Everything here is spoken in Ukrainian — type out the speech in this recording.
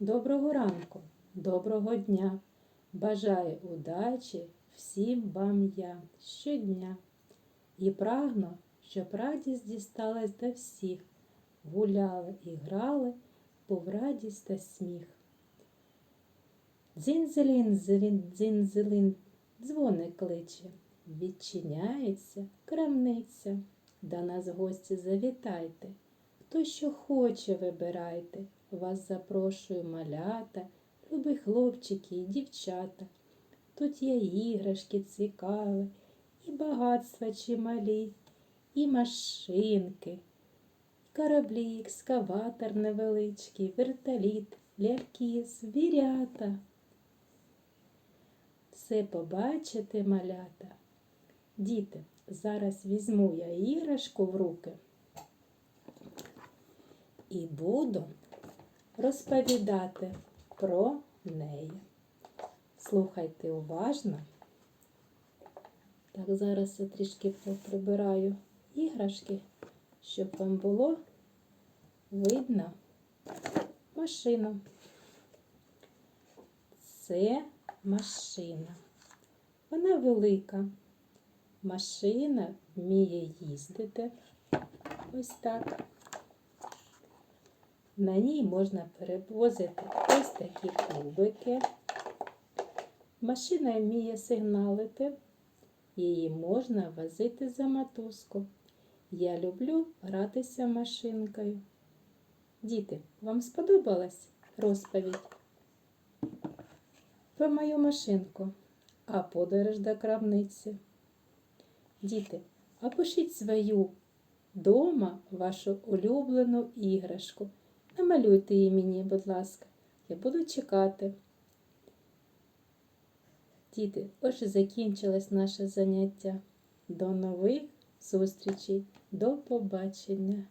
Доброго ранку, доброго дня. Бажаю удачі всім вам я щодня. І прагну, щоб радість дісталась до всіх. Гуляли і грали, був радість та сміх. Дзінзелін, зелін, дзінзелін, дзвоник кличе. Відчиняється крамниця. До нас гості завітайте. Хто що хоче, вибирайте. Вас запрошую малята, любі хлопчики і дівчата. Тут є іграшки цікаві, і багатства чималі, і машинки, і кораблі, екскаватор невеличкий, вертоліт, ляльки, звірята. Все побачите, малята. Діти, зараз візьму я іграшку в руки і буду розповідати про неї. Слухайте уважно. Так, зараз я трішки прибираю іграшки, щоб вам було видно машину. Це машина. Вона велика. Машина вміє їздити. Ось так. На ній можна перевозити ось такі кубики. Машина вміє сигналити, її можна возити за мотузку. Я люблю гратися машинкою. Діти, вам сподобалась розповідь про мою машинку, а подорож до крамниці? Діти, а пишіть свою дома вашу улюблену іграшку. Намалюйте її мені, будь ласка, я буду чекати. Діти, ось і закінчилось наше заняття. До нових зустрічей, до побачення!